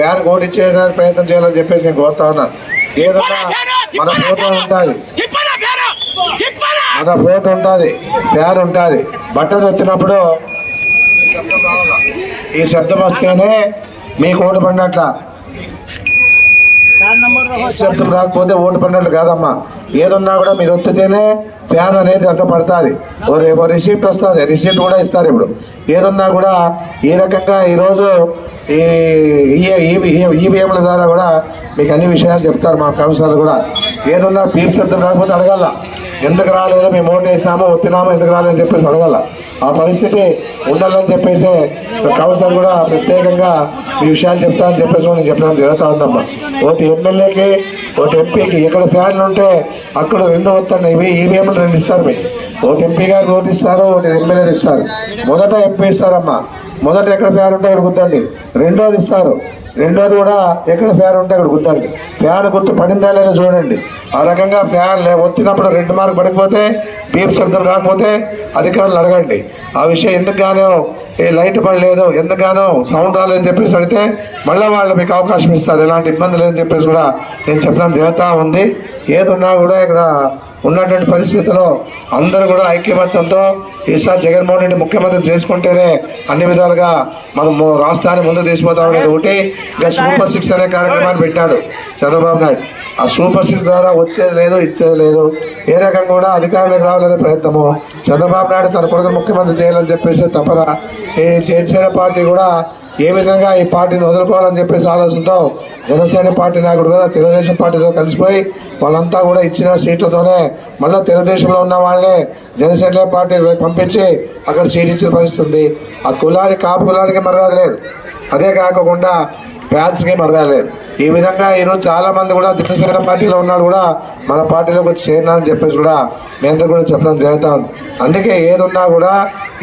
Fan ఓటిచ్చేదానికి ప్రయత్నం చేయాలని చెప్పేసి నేను కోరుతా ఉన్నాను ఏదన్నా మన ఫోటో ఉంటుంది మన ఫోటో ఉంటుంది ఫ్యాన్ ఉంటుంది బట్టలు వచ్చినప్పుడు ఈ శబ్దం రావాలా? ఈ శబ్దం వస్తేనే మీకు ఓటు పడినట్ల. శబ్దం రాకపోతే ఓటు పడినట్లు కాదమ్మా. ఏదున్నా కూడా మీరు ఒత్తితేనే ఫ్యాన్ అనేది అంట పడుతుంది ఓ రేపు రిసీప్ట్ వస్తుంది. రిసీప్ట్ కూడా ఇస్తారు ఇప్పుడు. ఏదున్నా కూడా ఈ రకంగా ఈరోజు ఈ ఈవీఎంల ద్వారా కూడా మీకు అన్ని విషయాలు చెప్తారు మా కౌన్సిలర్ కూడా. ఏదన్నా పీప్ శబ్దం రాకపోతే అడగాల. ఎందుకు రాలేదు? మేము ఓటు వేసినామో వచ్చినామో ఎందుకు రాలేదని చెప్పేసి అడగాల. ఆ పరిస్థితి ఉండాలని చెప్పేసి కౌన్సిలర్ కూడా ప్రత్యేకంగా ఈ విషయాలు చెప్తానని చెప్పేసి నేను చెప్పడం జరుగుతూ ఉందమ్మా. ఒకటి ఎమ్మెల్యేకి ఒకటి ఎంపీకి ఎక్కడ ఫ్యాన్లు ఉంటే అక్కడ రెండు వస్తాయి ఇవి ఈవీఎంలు రెండు ఇస్తారు మీకు ఒకటి ఎంపీ గారు ఓటు ఇస్తారు ఒకటి ఎమ్మెల్యేది ఇస్తారు. మొదట ఎంపీ ఇస్తారమ్మా. మొదట ఎక్కడ ఫ్యాన్ ఉంటే అక్కడ గుద్దండి. రెండోది ఇస్తారు. రెండోది కూడా ఎక్కడ ఫ్యాన్ ఉంటే అక్కడ గుద్దండి. ఫ్యాన్ గుర్తు పడిందా లేదా చూడండి. ఆ రకంగా ఫ్యాన్ లే వచ్చినప్పుడు రెండు మార్క్ పడిపోతే బీప్ శబ్దం రాకపోతే అధికారులు అడగండి. ఆ విషయం ఎందుకుగానో ఏ లైట్ పడలేదు ఎందుకుగానో సౌండ్ రాలేదని చెప్పేసి అడిగితే మళ్ళీ వాళ్ళు మీకు అవకాశం ఇస్తారు. ఎలాంటి ఇబ్బంది లేదని చెప్పేసి కూడా నేను చెప్పడం జరుగుతూ ఉంది. ఏది ఉన్నా కూడా ఇక్కడ ఉన్నటువంటి పరిస్థితిలో అందరూ కూడా ఐక్యమత్యంతో ఈసారి జగన్మోహన్ రెడ్డి ముఖ్యమంత్రి చేసుకుంటేనే అన్ని విధాలుగా మనం రాష్ట్రాన్ని ముందు తీసుకుపోతాం అనేది ఒకటి. ఇంకా సూపర్ సిక్స్ అనే కార్యక్రమాన్ని పెట్టాడు చంద్రబాబు నాయుడు. ఆ సూపర్ సిక్స్ ద్వారా వచ్చేది లేదు ఇచ్చేది లేదు. ఏ రకంగా కూడా అధికారంలోకి రావాలనే ప్రయత్నము. చంద్రబాబు నాయుడు తన కొడుకు ముఖ్యమంత్రి చేయాలని చెప్పేసి తప్పన ఈ జనసేన పార్టీ కూడా ఏ విధంగా ఈ పార్టీని వదులుకోవాలని చెప్పేసి ఆలోచనతో జనసేన పార్టీ నాయకుడు కూడా తెలుగుదేశం పార్టీతో కలిసిపోయి వాళ్ళంతా కూడా ఇచ్చిన సీట్లతోనే మళ్ళీ తెలుగుదేశంలో ఉన్న వాళ్ళని జనసేన పార్టీ పంపించి అక్కడ సీట్ ఇచ్చిన పరిస్థితి ఉంది. ఆ కులానికి కాపు కులానికి మర్యాద లేదు. అదే కాకుండా ఫ్యాన్స్కి మర్యాద లేదు. ఈ విధంగా ఈరోజు చాలా మంది కూడా జనసేన పార్టీలో ఉన్నాడు కూడా మన పార్టీలోకి వచ్చి చేరినారని చెప్పేసి కూడా మీ అందరూ కూడా చెప్పడం జరుగుతూ ఉంది అందుకే ఏదున్నా కూడా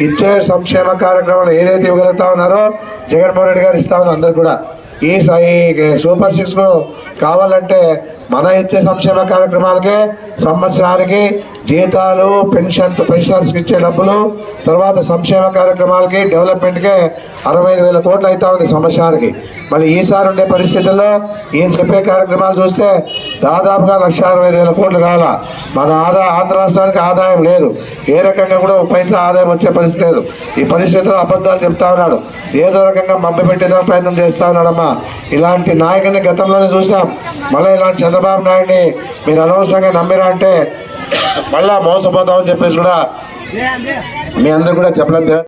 ఇచ్చే సంక్షేమ కార్యక్రమాలు ఏదైతే ఇవ్వగలుగుతా ఉన్నారో జగన్మోహన్ రెడ్డి గారు ఇస్తా ఉన్నారు అందరు కూడా. ఈ స- ఈ సూపర్ సిక్స్ కావాలంటే మన ఇచ్చే సంక్షేమ కార్యక్రమాలకే సంవత్సరానికి జీతాలు పెన్షన్ పెన్షనర్స్కి ఇచ్చే డబ్బులు తర్వాత సంక్షేమ కార్యక్రమాలకి డెవలప్మెంట్కే అరవై ఐదు వేల కోట్లు అవుతా ఉంది సంవత్సరానికి. మళ్ళీ ఈసారి ఉండే పరిస్థితుల్లో ఈయన చెప్పే కార్యక్రమాలు చూస్తే దాదాపుగా లక్ష అరవై ఐదు వేల కోట్లు కావాలా. మన ఆదా ఆంధ్ర రాష్ట్రానికి ఆదాయం లేదు. ఏ రకంగా కూడా ఒక పైసా ఆదాయం వచ్చే పరిస్థితి లేదు. ఈ పరిస్థితిలో అబద్ధాలు చెప్తా ఉన్నాడు. ఏదో రకంగా మభ్య పెట్టేదో ప్రయత్నం చేస్తా ఉన్నాడమ్మా. ఇలాంటి నాయకుని గతంలోనే చూసాం మళ్ళీ ఇలాంటి చంద్రబాబు నాయుడిని మీరు అనవసరంగా నమ్మిరా అంటే మళ్ళా మోసపోతామని చెప్పేసి కూడా మీ అందరు కూడా చెప్పలేదు